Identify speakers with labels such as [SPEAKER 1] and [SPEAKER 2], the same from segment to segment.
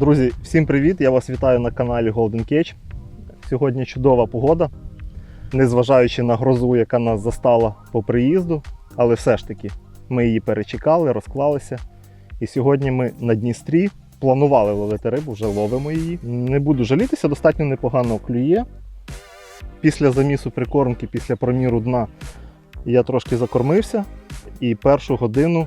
[SPEAKER 1] Друзі, всім привіт! Я вас вітаю на каналі Golden Cage. Сьогодні чудова погода, незважаючи на грозу, яка нас застала по приїзду, але все ж таки ми її перечекали, розклалися. І сьогодні ми на Дністрі планували ловити рибу, вже ловимо її. Не буду жалітися, достатньо непогано клює. Після замісу прикормки, після проміру дна я трошки закормився і першу годину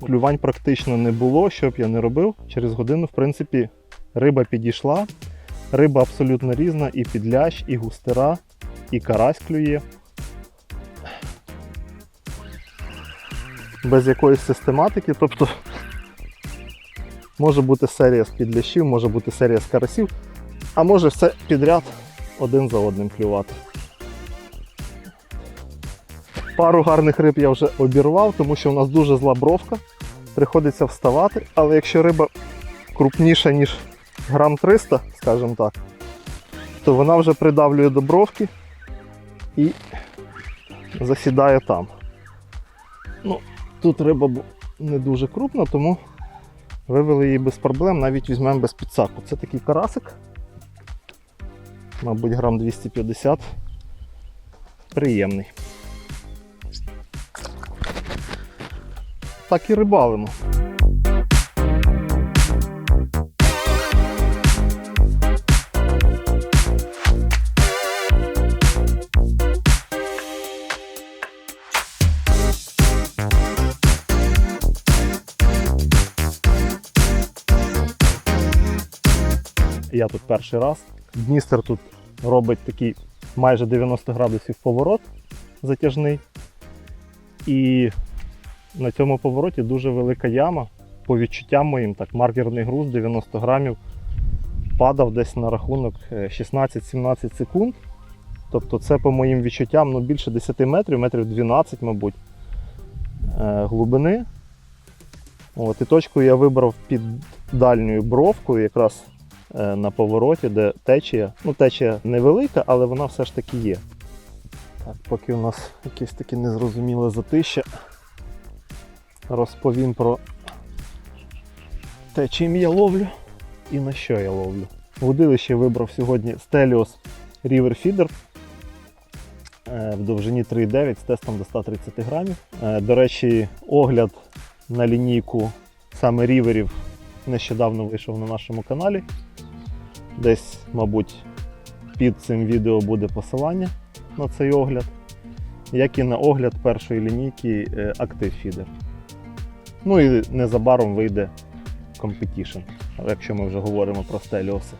[SPEAKER 1] клювань практично не було, що б я не робив. Через годину, в принципі, риба підійшла. Риба абсолютно різна, і підлящ, і густера, і карась клює. Без якоїсь систематики. Тобто може бути серія з підлящів, може бути серія з карасів, а може все підряд один за одним клювати. Пару гарних риб я вже обірвав, тому що у нас дуже зла бровка. Приходиться вставати, але якщо риба крупніша, ніж грам 300, скажімо так, то вона вже придавлює до бровки і засідає там. Ну, Тут риба не дуже крупна, тому вивели її без проблем, навіть візьмемо без підсаку. Це такий карасик, мабуть, грам 250. Приємний. Так і рибалимо. Я тут перший раз. Дністер тут робить такий майже 90 градусів поворот затяжний. І на цьому повороті дуже велика яма. По відчуттям моїм, так, маркерний груз 90 грамів падав десь на рахунок е, 16-17 секунд. Тобто це по моїм відчуттям ну, більше 10 метрів, метрів 12, мабуть, е, глибини. От, і точку я вибрав під дальньою бровкою, якраз е, на повороті, де течія. Ну, течія невелика, але вона все ж таки є. Так, поки у нас якесь таке незрозуміле затища, розповім про те, чим я ловлю і на що я ловлю. Водилище вибрав сьогодні Stelios River Feeder е, в довжині 3,9 з тестом до 130 грамів. Е, До речі, огляд на лінійку саме ріверів нещодавно вийшов на нашому каналі. Десь, мабуть, під цим відео буде посилання на цей огляд, як і на огляд першої лінійки е, Active Feeder. Ну і незабаром вийде Competition, якщо ми вже говоримо про стеліоси.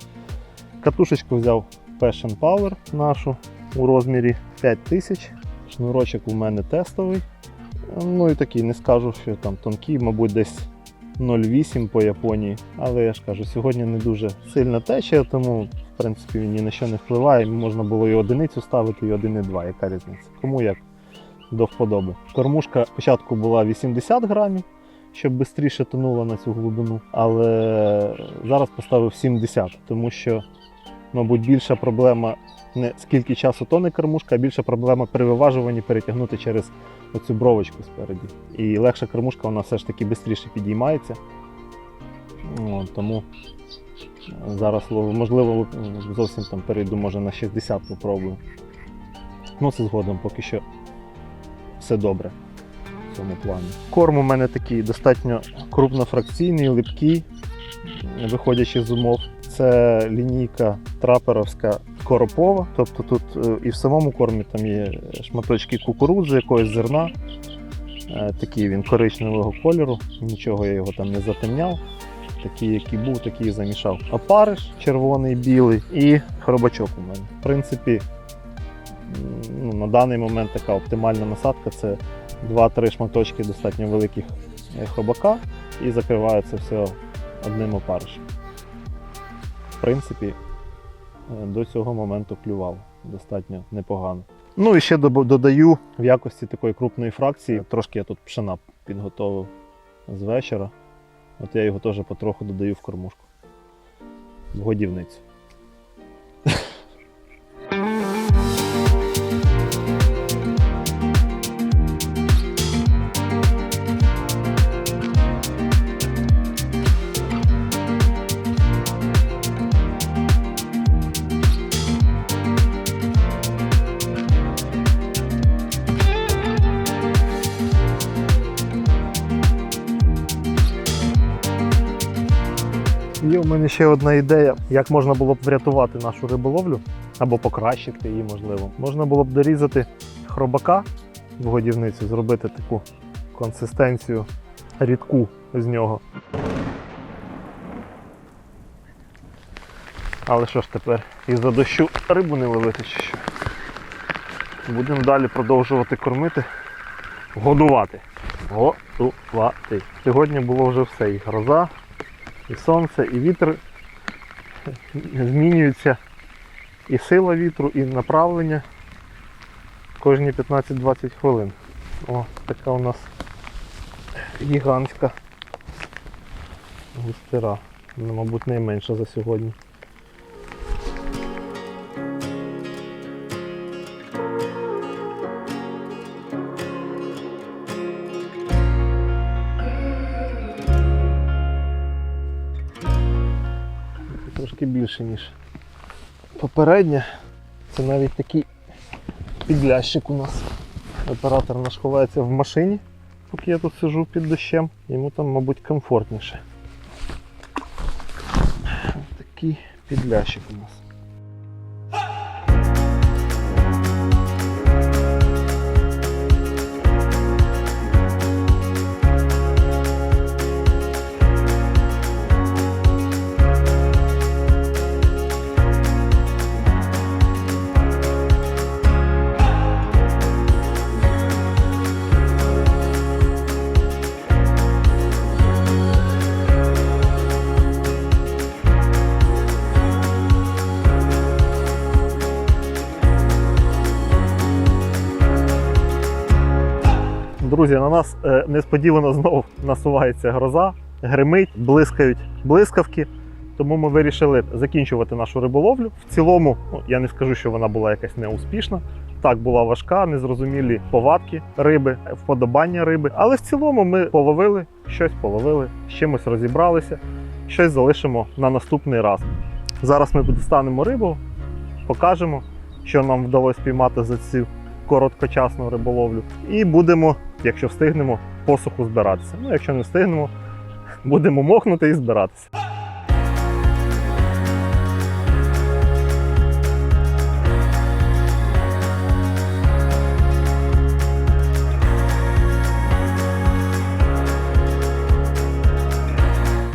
[SPEAKER 1] Катушечку взяв Passion Power нашу у розмірі 5000. Шнурочок у мене тестовий. Ну і такий, не скажу, що там тонкий, мабуть, десь 0,8 по Японії. Але я ж кажу, сьогодні не дуже сильна течія, тому в принципі він ні на що не впливає. Можна було і одиницю ставити, і 1,2. Яка різниця? Кому як до вподоби. Кормушка спочатку була 80 грамів, щоб швидше тонула на цю глибину, але зараз поставив 70, тому що, мабуть, більша проблема не скільки часу тоне кормушка, а більша проблема при виважуванні перетягнути через оцю бровочку спереді. І легша кормушка вона все ж таки швидше підіймається. От, тому зараз можливо зовсім там перейду, може на 60 попробую. Ну, це згодом поки що все добре цьому плані. Корм у мене такий достатньо крупнофракційний, липкий, виходячи з умов. Це лінійка траперовська коропова. Тобто тут е, і в самому кормі там є шматочки кукурудзи, якогось зерна. Е, Такий він коричневого кольору, нічого я його там не затемняв. Такий, який був, такий замішав. Опариш червоний, білий і хробачок у мене. В принципі, ну, на даний момент така оптимальна насадка це 2-3 шматочки достатньо великих е, хробака і закривається все одним опаришем. В принципі, е, до цього моменту клював достатньо непогано. Ну і ще додаю в якості такої крупної фракції. Трошки я тут пшена підготовив з вечора. От я його теж потроху додаю в кормушку. В годівницю. Мене ще одна ідея, як можна було б врятувати нашу риболовлю або покращити її, можливо. Можна було б дорізати хробака в годівницю, зробити таку консистенцію рідку з нього. Але що ж тепер? Із-за дощу рибу не ловити чи що? Будемо далі продовжувати кормити, годувати. Готувати. Сьогодні було вже все. І гроза, і сонце, і вітер змінюється. І сила вітру, і направлення кожні 15-20 хвилин. О, така у нас гігантська густира. Ну, Мабуть, найменша за сьогодні. Трошки більше, ніж попередня. Це навіть такий підлящик у нас. Оператор наш ховається в машині, поки я тут сижу під дощем. Йому там, мабуть, комфортніше. Такий підлящик у нас. Друзі, на нас е, несподівано знову насувається гроза, гримить, блискають блискавки. Тому ми вирішили закінчувати нашу риболовлю. В цілому, ну, я не скажу, що вона була якась неуспішна. Так, була важка, незрозумілі повадки риби, вподобання риби. Але в цілому ми половили, щось половили, з чимось розібралися, щось залишимо на наступний раз. Зараз ми достанемо рибу, покажемо, що нам вдалося піймати за цю короткочасну риболовлю. І будемо, якщо встигнемо, посуху збиратися. Ну, якщо не встигнемо, будемо мохнути і збиратися.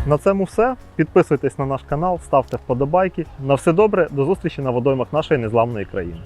[SPEAKER 1] На цьому все. Підписуйтесь на наш канал, ставте вподобайки. На все добре, до зустрічі на водоймах нашої незламної країни.